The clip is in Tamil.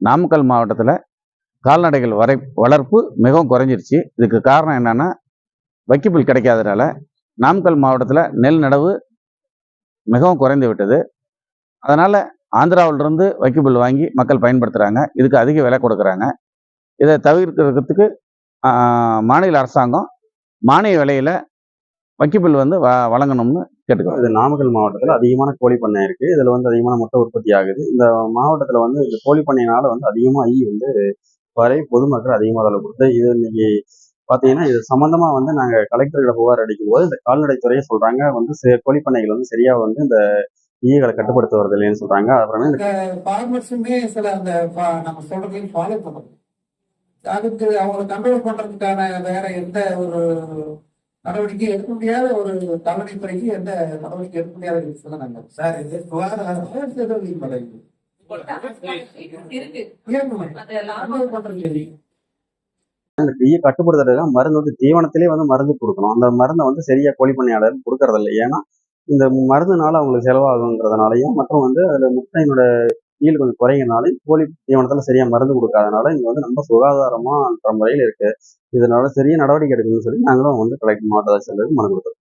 நாமக்கல் மாவட்டத்தில் கால்நடைகள் வரை வளர்ப்பு மிகவும் குறைஞ்சிருச்சு. இதுக்கு காரணம் என்னன்னா வைக்கப்புல் கிடைக்காதனால நாமக்கல் மாவட்டத்தில் நெல் நடவு மிகவும் குறைந்து விட்டது. அதனால் ஆந்திராவிலிருந்து வைக்கப்புல் வாங்கி மக்கள் பயன்படுத்துகிறாங்க இதுக்கு அதிக விலை கொடுக்குறாங்க. இதை தவிர்க்கிறதுக்கு மாநில அரசாங்கம் மானிய விலையில் வைக்கப்புல் வந்து வ வழங்கணும்னு கேட்டுக்கிறோம் இது நாமக்கல் மாவட்டத்தில் அதிகமான கோழி பண்ணை இருக்கு. இதுல வந்து அதிகமான முட்டை உற்பத்தி ஆகுது. இந்த மாவட்டத்தில் வந்து இந்த கோழி பண்ணையினால வந்து அதிகமாக ஈ வந்து வரை பொதுமக்கள் அதிகமாக அதில் கொடுத்து இது இன்னைக்கு பார்த்தீங்கன்னா இது சம்மந்தமா வந்து நாங்கள் கலெக்டர்கிட்ட புகார் அடிக்கும் போது இந்த கால்நடைத்துறையை சொல்றாங்க. வந்து சே- கோழி பண்ணைகள் வந்து சரியா வந்து இந்த ஈகளை கட்டுப்படுத்த வருது இல்லைன்னு சொல்றாங்க. அப்புறம் இந்த ஃபார்மர்ஸுமே சில அந்த நம்ம சொல்றதையும் ஃபாலோ பண்ணணும் அதுக்கு அவங்களை கண்ட்ரோல் பண்றதுக்கான வேற எந்த ஒரு நடவடிக்கை எடுக்க முடியாத ஒரு தலைமைத்துறைக்கு எந்த நடவடிக்கை எடுக்க முடியாத விஷயம் நாங்க சார் இது சுகாதார இருக்கு மருந்து. வந்து தீவனத்திலே வந்து மருந்து கொடுக்கணும். அந்த மருந்தை வந்து சரியா கோழி பண்ணையாளர் கொடுக்கறதில்ல. ஏன்னா இந்த மருந்துனால அவங்களுக்கு செலவாகுங்கிறதுனாலையும் மற்றும் வந்து அதுல முட்டையினோட ஈல் கொஞ்சம் குறைகிறனாலையும் கோழி தீவனத்தில் சரியாக மருந்து கொடுக்காதனால இங்கே வந்து ரொம்ப சுகாதாரமான முறையில் இருக்குது இதனால சரியா நடவடிக்கை எடுக்கணும்னு சொல்லி நாங்களும் வந்து கலெக்டர் மாவட்ட ஆட்சியருக்கு மனு கொடுத்துருக்கோம்.